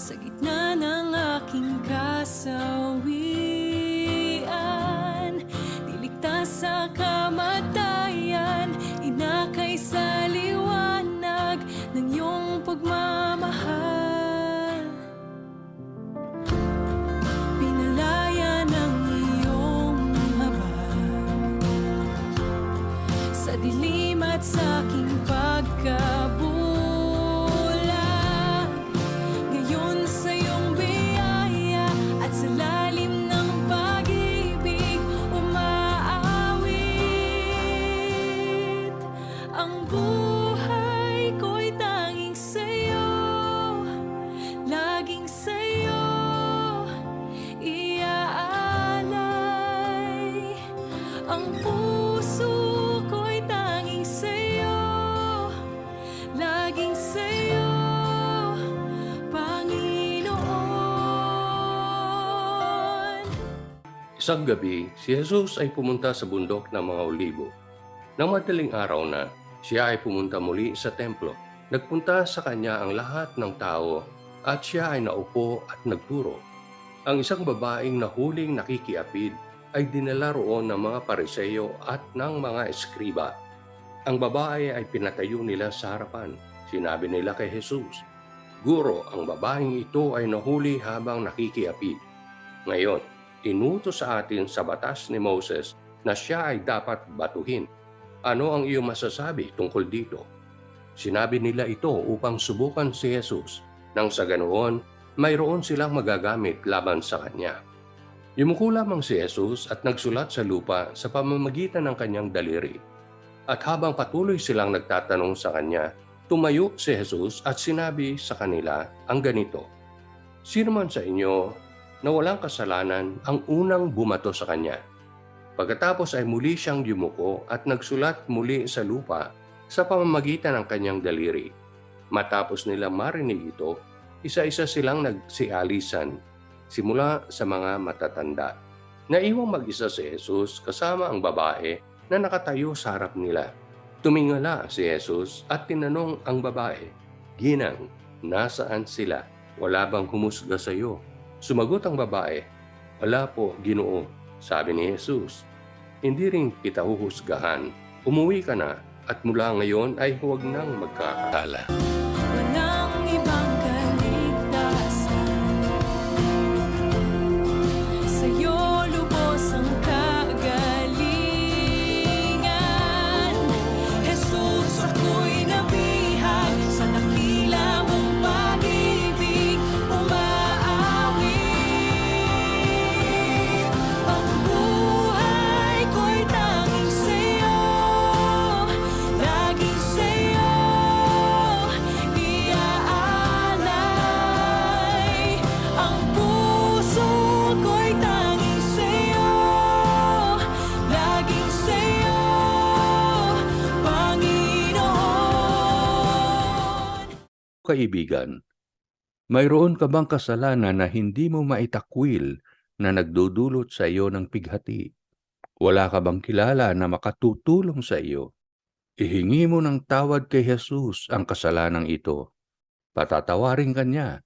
sa gitna ng aking kasawi. Isang gabi, si Jesus ay pumunta sa bundok ng mga olibo. Nang madaling araw na, siya ay pumunta muli sa templo. Nagpunta sa kanya ang lahat ng tao at siya ay naupo at nagturo. Ang isang babaeng nahuling nakikiapid ay dinala roon ng mga pariseyo at ng mga eskriba. Ang babae ay pinatayo nila sa harapan. Sinabi nila kay Jesus, Guro, ang babaeng ito ay nahuli habang nakikiapid. Ngayon, inutos sa atin sa batas ni Moses na siya ay dapat batuhin. Ano ang iyong masasabi tungkol dito? Sinabi nila ito upang subukan si Jesus nang sa ganoon mayroon silang magagamit laban sa kanya. Yumuko lamang si Jesus at nagsulat sa lupa sa pamamagitan ng kanyang daliri. At habang patuloy silang nagtatanong sa kanya, tumayo si Jesus at sinabi sa kanila ang ganito, Sino man sa inyo na walang kasalanan ang unang bumato sa kanya. Pagkatapos ay muli siyang yumuko at nagsulat muli sa lupa sa pamamagitan ng kanyang daliri. Matapos nila marinig ito, isa-isa silang nagsialisan, simula sa mga matatanda. Naiwang mag-isa si Jesus kasama ang babae na nakatayo sa harap nila. Tumingala si Jesus at tinanong ang babae, Ginang, nasaan sila? Wala bang humusga sa iyo? Sumagot ang babae, Wala po, ginoo. Sabi ni Jesus, Hindi rin kita huhusgahan. Umuwi ka na at mula ngayon ay huwag nang magkakatala. Kaibigan, mayroon ka bang kasalanan na hindi mo maitakwil na nagdudulot sa iyo ng pighati? Wala ka bang kilala na makatutulong sa iyo? Ihingi mo ng tawad kay Jesus ang kasalanang ito. Patatawarin ka niya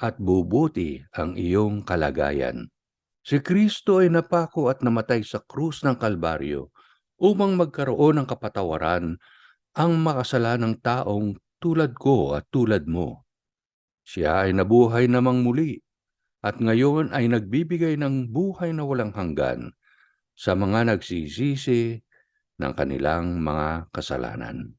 at bubuti ang iyong kalagayan. Si Kristo ay napako at namatay sa krus ng Kalbaryo upang magkaroon ng kapatawaran ang makasalanang taong tulad ko at tulad mo. Siya ay nabuhay namang muli at ngayon ay nagbibigay ng buhay na walang hanggan sa mga nagsisisi ng kanilang mga kasalanan.